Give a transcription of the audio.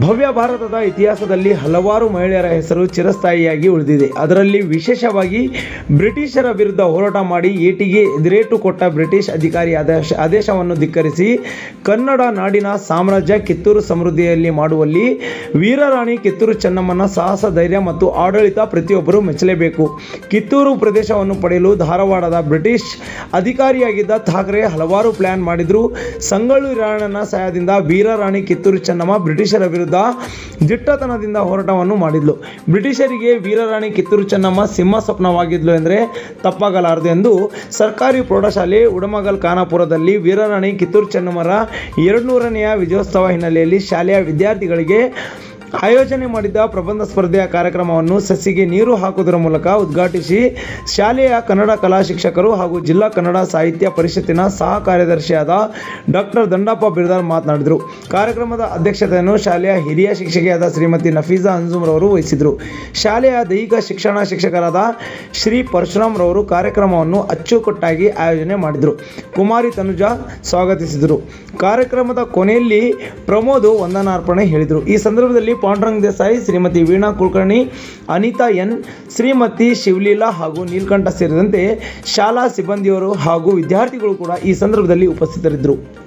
ಭವ್ಯ ಭಾರತದ ಇತಿಹಾಸದಲ್ಲಿ ಹಲವಾರು ಮಹಿಳೆಯರ ಹೆಸರು ಚಿರಸ್ಥಾಯಿಯಾಗಿ ಉಳಿದಿದೆ. ಅದರಲ್ಲಿ ವಿಶೇಷವಾಗಿ ಬ್ರಿಟಿಷರ ವಿರುದ್ಧ ಹೋರಾಟ ಮಾಡಿ ಏಟಿಗೆ ಎದುರೇಟು ಕೊಟ್ಟ ಬ್ರಿಟಿಷ್ ಅಧಿಕಾರಿ ಆದೇಶ, ಆದೇಶವನ್ನು ಧಿಕ್ಕರಿಸಿ ಕನ್ನಡ ನಾಡಿನ ಸಾಮ್ರಾಜ್ಯ ಕಿತ್ತೂರು ಸಮೃದ್ಧಿಯಲ್ಲಿ ಮಾಡುವಲ್ಲಿ ವೀರರಾಣಿ ಕಿತ್ತೂರು ಚೆನ್ನಮ್ಮನ ಸಾಹಸ, ಧೈರ್ಯ ಮತ್ತು ಆಡಳಿತ ಪ್ರತಿಯೊಬ್ಬರೂ ಮೆಚ್ಚಲೇಬೇಕು. ಕಿತ್ತೂರು ಪ್ರದೇಶವನ್ನು ಪಡೆಯಲು ಧಾರವಾಡದ ಬ್ರಿಟಿಷ್ ಅಧಿಕಾರಿಯಾಗಿದ್ದ ಥಾಕ್ರೆ ಹಲವಾರು ಪ್ಲಾನ್ ಮಾಡಿದ್ರು. ಸಂಗೊಳ್ಳಿ ರಾಯಣ್ಣನ ಸಹಾಯದಿಂದ ವೀರರಾಣಿ ಕಿತ್ತೂರು ಚೆನ್ನಮ್ಮ ಬ್ರಿಟಿಷರ ವಿರುದ್ಧ ದಿಟ್ಟತನದಿಂದ ಹೋರಾಟವನ್ನು ಮಾಡಿದ್ಲು. ಬ್ರಿಟಿಷರಿಗೆ ವೀರರಾಣಿ ಕಿತ್ತೂರು ಚೆನ್ನಮ್ಮ ಸಿಂಹ ಸ್ವಪ್ನವಾಗಿದ್ಲು ಎಂದರೆ ತಪ್ಪಾಗಲಾರದು ಎಂದು ಸರ್ಕಾರಿ ಪ್ರೌಢಶಾಲೆ ಉಡಮಗಲ್ ಖಾನಾಪುರದಲ್ಲಿ ವೀರರಾಣಿ ಕಿತ್ತೂರು ಚೆನ್ನಮ್ಮರ ಎರಡುನೂರನೆಯ ವಿಜಯೋತ್ಸವ ಹಿನ್ನೆಲೆಯಲ್ಲಿ ಶಾಲೆಯ ವಿದ್ಯಾರ್ಥಿಗಳಿಗೆ ಆಯೋಜನೆ ಮಾಡಿದ್ದ ಪ್ರಬಂಧ ಸ್ಪರ್ಧೆಯ ಕಾರ್ಯಕ್ರಮವನ್ನು ಸಸಿಗೆ ನೀರು ಹಾಕುವುದರ ಮೂಲಕ ಉದ್ಘಾಟಿಸಿ ಶಾಲೆಯ ಕನ್ನಡ ಕಲಾ ಶಿಕ್ಷಕರು ಹಾಗೂ ಜಿಲ್ಲಾ ಕನ್ನಡ ಸಾಹಿತ್ಯ ಪರಿಷತ್ತಿನ ಸಹ ಕಾರ್ಯದರ್ಶಿಯಾದ ಡಾಕ್ಟರ್ ದಂಡಪ್ಪ ಬಿರ್ದಾರ್ ಮಾತನಾಡಿದರು. ಕಾರ್ಯಕ್ರಮದ ಅಧ್ಯಕ್ಷತೆಯನ್ನು ಶಾಲೆಯ ಹಿರಿಯ ಶಿಕ್ಷಕಿಯಾದ ಶ್ರೀಮತಿ ನಫೀಜಾ ಅಂಜುಮ್ರವರು ವಹಿಸಿದರು. ಶಾಲೆಯ ದೈಹಿಕ ಶಿಕ್ಷಣ ಶಿಕ್ಷಕರಾದ ಶ್ರೀ ಪರಶುರಾಮ್ ರವರು ಕಾರ್ಯಕ್ರಮವನ್ನು ಅಚ್ಚುಕಟ್ಟಾಗಿ ಆಯೋಜನೆ ಮಾಡಿದರು. ಕುಮಾರಿ ತನುಜಾ ಸ್ವಾಗತಿಸಿದರು. ಕಾರ್ಯಕ್ರಮದ ಕೊನೆಯಲ್ಲಿ ಪ್ರಮೋದ್ ವಂದನಾರ್ಪಣೆ ಹೇಳಿದರು. ಈ ಸಂದರ್ಭದಲ್ಲಿ ಪಾಂಡುರಂಗ್ ದೇಸಾಯಿ, ಶ್ರೀಮತಿ ವೀಣಾ ಕುಲಕರ್ಣಿ, ಅನಿತಾ ಎನ್, ಶ್ರೀಮತಿ ಶಿವಲೀಲಾ ಹಾಗೂ ನೀಲ್ಕಂಠ ಸೇರಿದಂತೆ ಶಾಲಾ ಸಿಬ್ಬಂದಿಯವರು ಹಾಗೂ ವಿದ್ಯಾರ್ಥಿಗಳು ಕೂಡ ಈ ಸಂದರ್ಭದಲ್ಲಿ ಉಪಸ್ಥಿತರಿದ್ದರು.